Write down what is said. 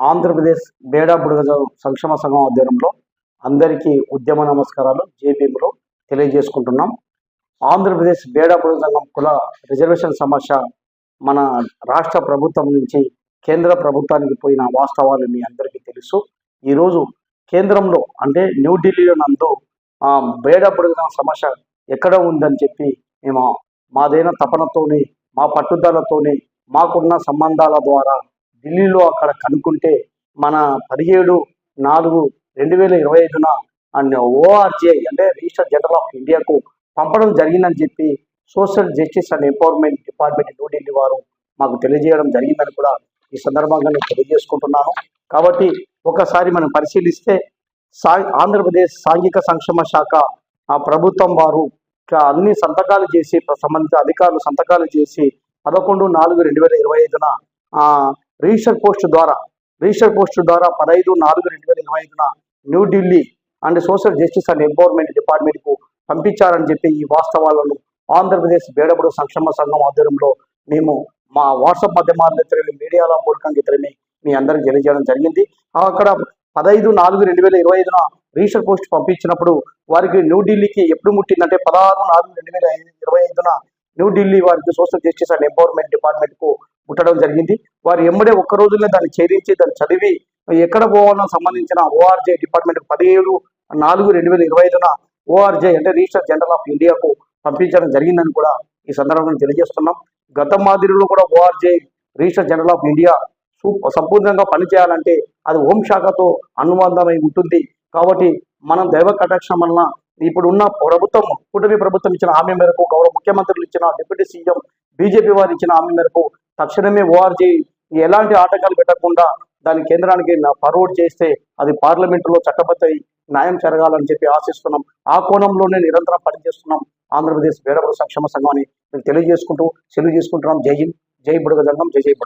ఆంధ్రప్రదేశ్ బేడా బుడగ సంక్షేమ సంఘం ఆధ్వర్యంలో అందరికీ ఉద్యమ నమస్కారాలు జేబీఎంలో తెలియజేసుకుంటున్నాం. ఆంధ్రప్రదేశ్ బేడా బుడగ సంఘం కుల రిజర్వేషన్ సమస్య మన రాష్ట్ర ప్రభుత్వం నుంచి కేంద్ర ప్రభుత్వానికి పోయిన వాస్తవాలు మీ అందరికీ తెలుసు. ఈరోజు కేంద్రంలో అంటే న్యూఢిల్లీలో నందు బేడా బుడగ సమస్య ఎక్కడ ఉందని చెప్పి మేము మాదైన తపనతోనే మా పట్టుదలతోనే మాకున్న సంబంధాల ద్వారా ఢిల్లీలో అక్కడ కనుక్కుంటే మన పదిహేడు నాలుగు రెండు వేల ఇరవై ఐదున ఓఆర్జే అంటే రిజిస్టర్ జనరల్ ఆఫ్ ఇండియాకు పంపడం జరిగిందని చెప్పి social justice and empowerment department New Delhi వారు మాకు తెలియజేయడం జరిగిందని కూడా ఈ సందర్భంగా నేను తెలియజేసుకుంటున్నాను. కాబట్టి ఒకసారి మనం పరిశీలిస్తే సా ఆంధ్రప్రదేశ్ సాంఘిక సంక్షేమ శాఖ ఆ ప్రభుత్వం వారు అన్ని సంతకాలు చేసి సంబంధిత అధికారులు సంతకాలు చేసి పదకొండు నాలుగు రెండు వేల ఇరవై ఐదున రిజిస్టర్ పోస్ట్ ద్వారా రిజిస్టర్ పోస్ట్ ద్వారా పదహైదు నాలుగు రెండు వేల ఇరవై ఐదున New Delhi and social justice and empowerment డిపార్ట్మెంట్కు పంపించారని చెప్పి ఈ వాస్తవాలను ఆంధ్రప్రదేశ్ బేడబడు సంక్షేమ సంఘం ఆధ్వర్యంలో మేము మా వాట్సాప్ మాధ్యమాల ఇతరమే మీడియాల మూలకంగా ఇతరమే మీ అందరికి తెలియజేయడం జరిగింది. అక్కడ పదహైదు నాలుగు రెండు వేల ఇరవై ఐదున రిజిస్టర్ పోస్ట్ పంపించినప్పుడు వారికి న్యూఢిల్లీకి ఎప్పుడు ముట్టిందంటే పదహారు నాలుగు రెండు వేల ఇరవై ఐదున న్యూఢిల్లీ వారికి సోషల్ జస్టిస్ అండ్ ఎంపవర్మెంట్ డిపార్ట్మెంట్కు కు జరిగింది. వారు ఎమ్మడే ఒక్క రోజుల్లో దాన్ని ఛేదించి దాన్ని చదివి ఎక్కడ పోవాలో సంబంధించిన ఓఆర్జే డిపార్ట్మెంట్ పదిహేడు నాలుగు రెండు వేల ఇరవై ఐదున ఓఆర్జే అంటే రిజిస్టర్ జనరల్ ఆఫ్ ఇండియాకు పంపించడం జరిగిందని కూడా ఈ సందర్భంగా తెలియజేస్తున్నాం. గత మాదిరిలో కూడా ORJ register general of India సంపూర్ణంగా పనిచేయాలంటే అది హోంశాఖతో అనుబంధమై ఉంటుంది. కాబట్టి మనం దైవ కటాక్షం వలన ఇప్పుడు ఉన్న ప్రభుత్వం కూటమి ప్రభుత్వం ఇచ్చిన హామీ మేరకు గౌరవ ముఖ్యమంత్రులు ఇచ్చిన డిప్యూటీ సీఎం బీజేపీ వారు ఇచ్చిన హామీ మేరకు తక్షణమే ఓఆర్జీ ఎలాంటి ఆటంకాలు పెట్టకుండా దాని కేంద్రానికి ఫార్వర్డ్ చేస్తే అది పార్లమెంటులో చట్టబద్ధ న్యాయం జరగాలని చెప్పి ఆశిస్తున్నాం. ఆ కోణంలోనే నిరంతరం పనిచేస్తున్నాం. ఆంధ్రప్రదేశ్ వేడబడు సంక్షేమ సంఘం అని తెలియజేసుకుంటూ సెలవు చేసుకుంటున్నాం. జై హింద్. జై బుడగ సంఘం జై జై